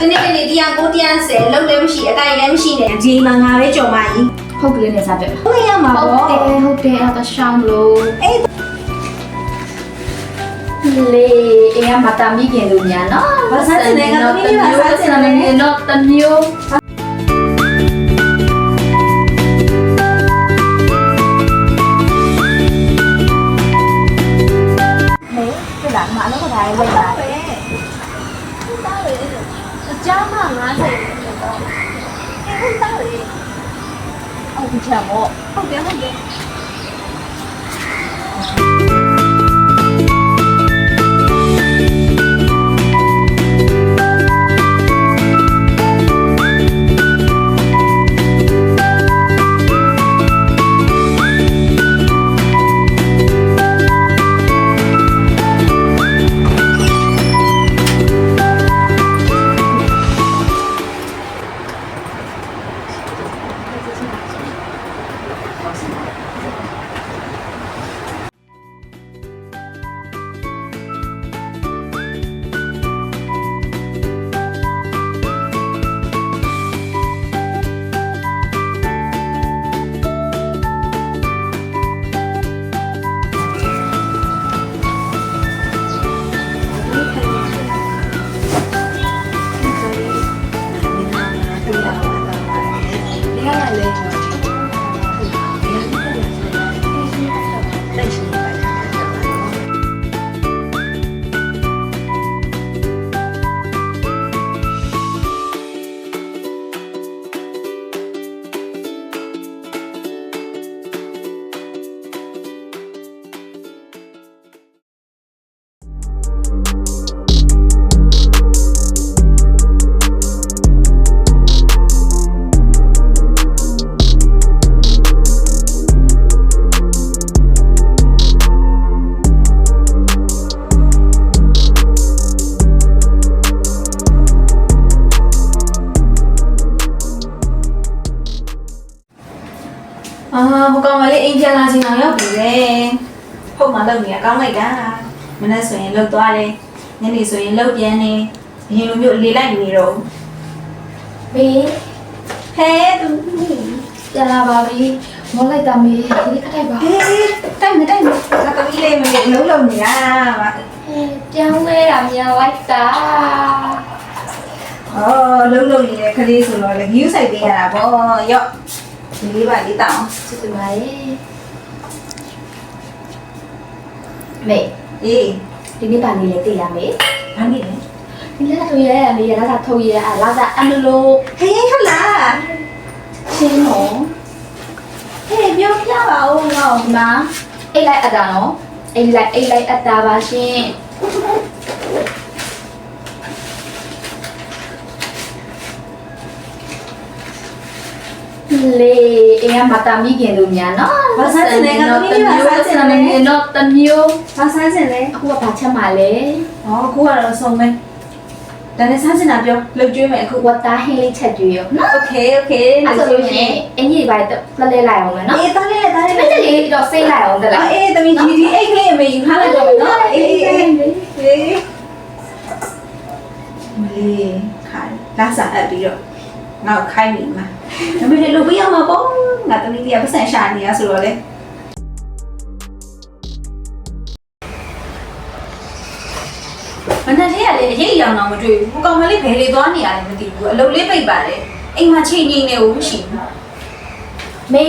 ဒီနေ့နေ့တရားကိုတရားဆယ်လုံးလည်းမရှိအတိုင်းလည်းမရှိနဲ့ဒီမှာငါပဲကြော်မကြီးဟုတ်ကလေးနဲ့စားပြဟုတ်ရမှာဟုတ်ပေါ့တယ်ဟုတ်တယ်အဲ့ဒါရှောင်းလို့အေးလေအင်းကမတာမိခင်တို့ညာနော်ဘာစားချင်လဲငါသမီးလေးဘာစားချင်လဲနော်တမျိုးဟဲ့ လေအော်ဒီချာမောဟုတ်တယ်ဟုတ်တယ် ကောင်မလေးအိမ်ပြန်လာချိန်အောင်ရောက်ပြီလေဟုတ်မှလုပ်နေရကောင်းလိုက်တာမနေ့ဆိုရင်လှုပ်သွားတယ်ညနေဆိုရင်လှုပ်ပြန်နေအရင်လိုမျိုးလေလိုက်နေတော့ဘေးဟဲသူပြန်လာပါပြီမောလိုက်တာမေးဒီခက်ထိုက်ပါဟေးတိုက်မတိုက်မငါတမီးလေးမလေးအလုံးလုံးနေတာပါပြောင်းလဲတာမြန်လိုက်တာအော်လုံးလုံးနေတဲ့ကလေးဆိုတော့လေ view ဆိုင်ပေးရတာပေါ့ရော့ဒီ လေးပါလေးတောင်းချစ်သူပါရဲ့မေအေးဒီနေ့ပါနေလေသိရမေဘာနေလဲဒီလက်ထုတ်ရဲမေရလာတာထုတ်ရဲအလာကအမလို့ဟေးဟလာချင်းနော်ဟေးပြောပြပါဦးငေါ့ဒီမှာအိတ်လိုက်အပ်တာနော်အိတ်လိုက်အိတ်လိုက်အပ်တာပါရှင် လေအင်းကမတာမိခင်တို့ညာနော်ဘာစားချင်လဲငါသမီးလေးဘာစားချင်လဲနော်တမျိုးဘာစားချင်လဲအခုကဘာချက်မှာလဲ။အော်အခုကတော့ဆုံးမယ်။ဒါနဲ့စားချင်တာပြောလှုပ်ကျွေးမယ်အခုဝတ်သားဟင်းလေးချက်ကြွေးရောနော်။ Okay okay အဲ့ဆိုလို့ရှိရင်အင်ကြီးပိုင်းတက်လဲလိုက်အောင်မယ်နော်အေးတားလေးတားလေးဒီမဲ့လေးတော့စိတ်လိုက်အောင်တက်လားအေးတမီးဒီဒီအိတ်ကလေးအမေယူထားလိုက်တော့မယ်နော်။အေးအေးအေးအေးမလေးခိုင်လာစားအပ်ပြီးတော့ငါ့ကိုခိုင်းနေမှာ။ အမေလည်းလုပ်ပေးရမှာပေါ့။ငါတမီးလေးကပတ်စံရှာနေရဆိုတော့လေမနေ့တည်းကလေအရေးအယောင်တော့မတွေ့ဘူး။ဟိုကောင်မလေးဘယ်လေသွားနေရလဲမသိဘူး။အလုပ်လေးပိတ်ပါတယ်။အိမ်မှာချိန်နေနေဘူးမရှိဘူးမေ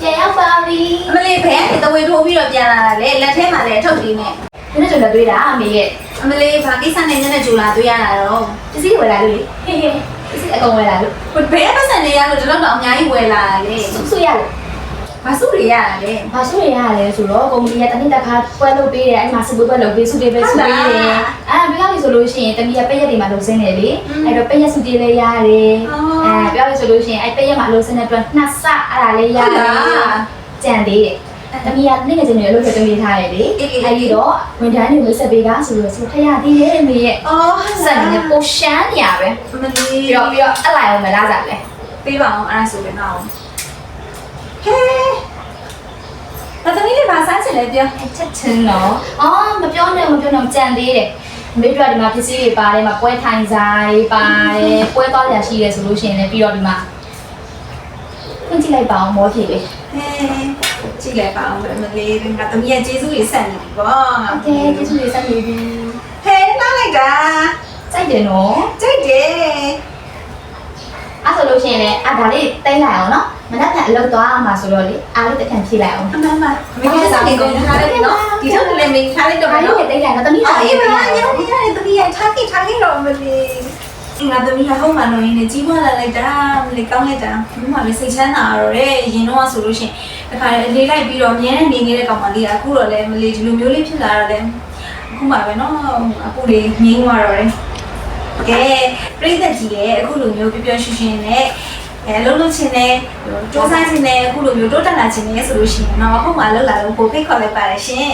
ပြန်ရောက်ပါပြီ။အမလေးဘယ်ကနေတဝေထိုးပြီးတော့ပြန်လာတာလေလက်ထဲမှာလည်းထုတ်ပြီးနဲ့ဒီနေ့ကျတော့တွေ့တာအမေရဲ့အမလေးဘာကိစ္စနဲ့ညနေကြိုလာတွေ့ရတာတော့ပစ္စည်းဝယ်လာလို့လေဟေးဟေး ပစ္စည်းအကုန်ဝယ်လာလို့ဘယ်ပတ်စံနေရလို့ဒီလောက်တော့အများကြီးဝယ်လာတာလေစုစုရလို့ဘာစုတွေရတာလဲဘာစုရရလဲဆိုတော့ကုမ္ပဏီကတနည်းတစ်ခါပွဲလုပ်ပေးတယ်အဲ့မှာစပွေးပွဲလုပ်ပေးစုတွေပဲစုပေးတယ်အဲ့ပြောလို့ဆိုလို့ရှိရင်တမီးကပိတ်ရက်တွေမှာလုပ်စင်းတယ်လေအဲ့တော့ပိတ်ရက်စုတွေလည်းရတယ်အဲပြောလို့ဆိုလို့ရှိရင်အဲ့ပိတ်ရက်မှာလုပ်စင်းတဲ့အတွက်နှစ်ဆအဲ့ဒါလည်းရတယ်ကြံသေးတယ် တမီးကနေ့ကကျနေလို့ပြောပေးထားတယ်လေအဲ့ဒီတော့ဝန်ထမ်းတွေဝယ်ဆက်ပေးပါဆိုလို့ဆိုထရသေးတယ်မေရဲ့အော်စက်နေပိုရှမ်းနေရပဲအမလေးပြီးတော့ပြီးတော့အလိုက်အောင်မလားစားလဲပေးပါအောင်အဲ့ဒါဆိုရင်တော့ဟဲဘာသမီးလေးဘာစားချင်လဲပြောချက်ချင်းတော့အော်မပြောနဲ့မပြောနဲ့ကြံသေးတယ်မိတို့ကဒီမှာပစ္စည်းတွေပါတယ်မှာပွဲထိုင်စားတွေပါတယ်ပွဲသွားရရှိရဲဆိုလို့ရှိရင်လည်းပြီးတော့ဒီမှာဖွင့်ကြည့်လိုက်ပါအောင်မောဖြေလေးဟဲ ကြည့်လိုက်ပါအောင်အမလေးငါသမီးရဲ့ကျေးဇူးတွေဆက်နေပြီပေါ့ဟုတ်ကဲ့ကျေးဇူးတွေဆက်နေပြီဟဲ့နောက်လိုက်တာစိုက်တယ်နော်စိုက်တယ်အဲ့ဆိုလို့ရှိရင်လည်းအဒါလေးတိုင်းလိုက်အောင်နော်မနက်ဖြန်အလုပ်သွားမှာဆိုတော့လေအားလေးတစ်ခါဖြည့်လိုက်အောင်အမမမင်းကစားနေကုန်ထားလိုက်နော်ဒီတော့လည်းမင်းထားလိုက်တော့နော်ဒါလေးတိုင်းလိုက်တော့သမီးအားလေးပဲညောင်းနေရတယ်သမီးရထားကြည့်ထားကြည့်တော့မလေး ငါသမီးကဟုတ်မှန်လို့ရင်းနဲ့ကြီးပွားလာလိုက်တာမလေးကောင်းလိုက်တာဘူးမှလည်းစိတ်ချမ်းသာတော့တယ်ရင်တော့ဆိုလို့ရှိရင်တခါလေလေးလိုက်ပြီးတော့အများနဲ့နေနေတဲ့ကောင်မလေးကအခုတော့လည်းမလေးဒီလိုမျိုးလေးဖြစ်လာတော့လည်းအခုမှပဲနော်အခုလေးငြင်းသွားတော့တယ်ကဲပြိသက်ကြီးရဲ့အခုလိုမျိုးပျော်ပျော်ရွှင်ရွှင်နဲ့အဲလုံးလုံးချင်းနဲ့စူးစမ်းချင်းနဲ့အခုလိုမျိုးတိုးတက်လာခြင်းနဲ့ဆိုလို့ရှိရင်တော့အခုမှလောက်လာလို့ကိုဖိတ်ခေါ်လိုက်ပါတယ်ရှင်